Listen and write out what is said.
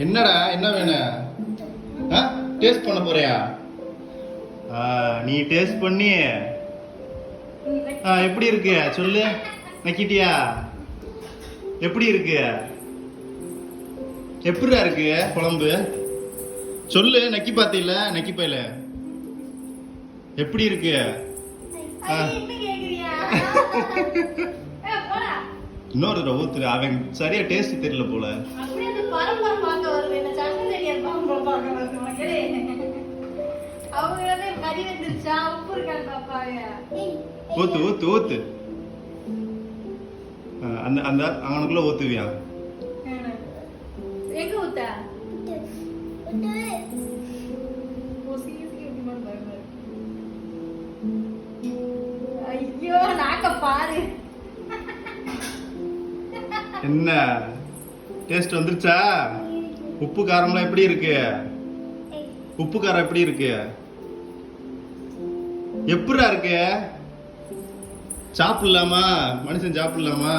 என்னடா என்ன வேணும் ஆ டேஸ்ட் பண்ண போறியா? நீ டேஸ்ட் பண்ணி ஆ, எப்படி இருக்கு? சொல்லு. நக்கிட்டியா? எப்படி இருக்கு? எப்படிடா இருக்கு குழம்பு? சொல்லு நக்கி பாத்தில நக்கி பையில. எப்படி இருக்கு? ஆ. இன்னொரு தடவை ஊத்துரு அவன் சரியா டேஸ்ட் தெரியல போல. கறி வந்துருச்சா? உப்பு இருக்கான்னு பாப்பாங்க ஊத்து ஊத்து ஊத்து. அந்த அந்த அவனுக்குள்ள ஊத்துவியா? எங்க ஊத்த. ஐயோ நாக்க பாரு. என்ன? டேஸ்ட் வந்துருச்சா? உப்பு காரம்லாம் எப்படி இருக்கு? உப்பு காரம் எப்படி இருக்கு? எப்படா இருக்கு? சாப்பிடலாமா? மனுஷன் சாப்பிடலாமா?